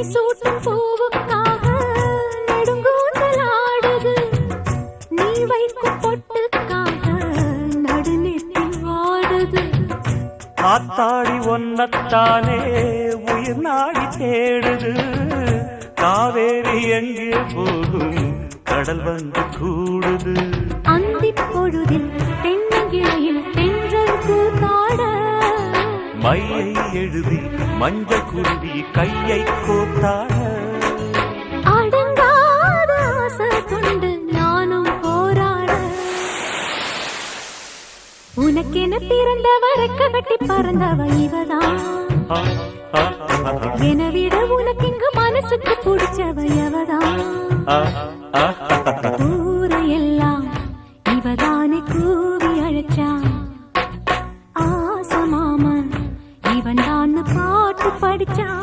சூட்டும் பூவுக்காக நெடுங்கூந்தலாடுது. நீ வைக்கும் பொட்டுக்காக நடுநெற்றில் வாடுது. காத்தாடி ஒன்னத்தானே உயிர் நாடி தேடுது. காவேரி எங்கே போகும் கடல் வந்து கூடுது. அந்திப் பொழுதில் மையை எழுதி மஞ்சள் குருவி கையை கோத்தாட உனக்கென பிறந்தவ ரெக்க கட்டி பறந்தவ இவதான் என விட உனக்கு இங்கு மனசுக்கு பிடிச்சவ எவதான் Charlie Chan.